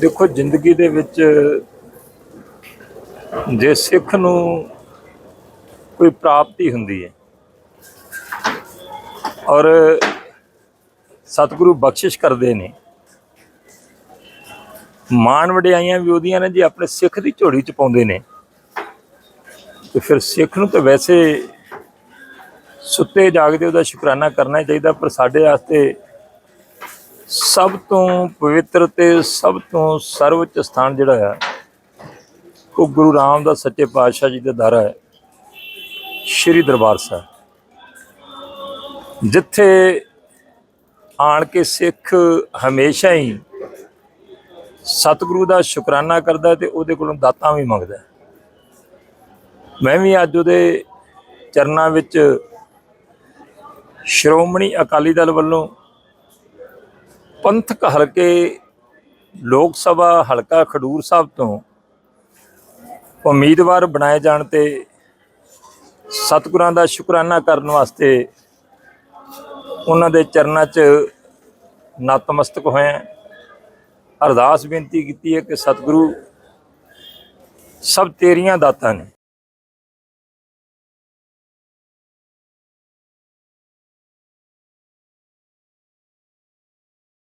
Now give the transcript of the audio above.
ਦੇਖੋ, ਜ਼ਿੰਦਗੀ ਦੇ ਵਿੱਚ ਜੇ ਸਿੱਖ ਨੂੰ ਕੋਈ ਪ੍ਰਾਪਤੀ ਹੁੰਦੀ ਹੈ ਔਰ ਸਤਿਗੁਰੂ ਬਖਸ਼ਿਸ਼ ਕਰਦੇ ਨੇ, ਮਾਣ ਵਡਿਆਈਆਂ ਵੀ ਉਹਦੀਆਂ ਨੇ ਜੇ ਆਪਣੇ ਸਿੱਖ ਦੀ ਝੋਲੀ ਚ ਪਾਉਂਦੇ ਨੇ, ਤੇ ਫਿਰ ਸਿੱਖ ਨੂੰ ਤਾਂ ਵੈਸੇ ਸੁੱਤੇ ਜਾਗਦੇ ਉਹਦਾ ਸ਼ੁਕਰਾਨਾ ਕਰਨਾ ਹੀ ਚਾਹੀਦਾ, ਪਰ ਸਾਡੇ ਵਾਸਤੇ ਸਭ ਤੋਂ ਪਵਿੱਤਰ ਤੇ ਸਭ ਤੋਂ ਸਰਵਉੱਚ ਸਥਾਨ ਜਿਹੜਾ ਆ, ਉਹ ਗੁਰੂ ਰਾਮਦਾਸ ਸੱਚੇ ਪਾਤਸ਼ਾਹ ਜੀ ਦਾ ਦਰ ਹੈ ਸ਼੍ਰੀ ਦਰਬਾਰ ਸਾਹਿਬ। ਜਿੱਥੇ ਆਣ ਕੇ ਸਿੱਖ ਹਮੇਸ਼ਾ ਹੀ ਸਤਿਗੁਰੂ ਦਾ ਸ਼ੁਕਰਾਨਾ ਕਰਦਾ ਤੇ ਉਹਦੇ ਕੋਲੋਂ ਦਾਤਾਂ ਵੀ ਮੰਗਦਾ। ਮੈਂ ਵੀ ਅੱਜ ਉਹਦੇ ਚਰਨਾਂ ਵਿੱਚ ਸ਼੍ਰੋਮਣੀ ਅਕਾਲੀ ਦਲ ਵੱਲੋਂ ਪੰਥਕ ਹਲਕੇ ਲੋਕ ਸਭਾ ਹਲਕਾ ਖਡੂਰ ਸਾਹਿਬ ਤੋਂ ਉਮੀਦਵਾਰ ਬਣਾਏ ਜਾਣ ਤੇ ਸਤਿਗੁਰਾਂ ਦਾ ਸ਼ੁਕਰਾਨਾ ਕਰਨ ਵਾਸਤੇ ਉਹਨਾਂ ਦੇ ਚਰਨਾਂ 'ਚ ਨਤਮਸਤਕ ਹੋਏ ਅਰਦਾਸ ਬੇਨਤੀ ਕੀਤੀ ਹੈ ਕਿ ਸਤਿਗੁਰੂ ਸਭ ਤੇਰੀਆਂ ਦਾਤਾਂ ਨੇ।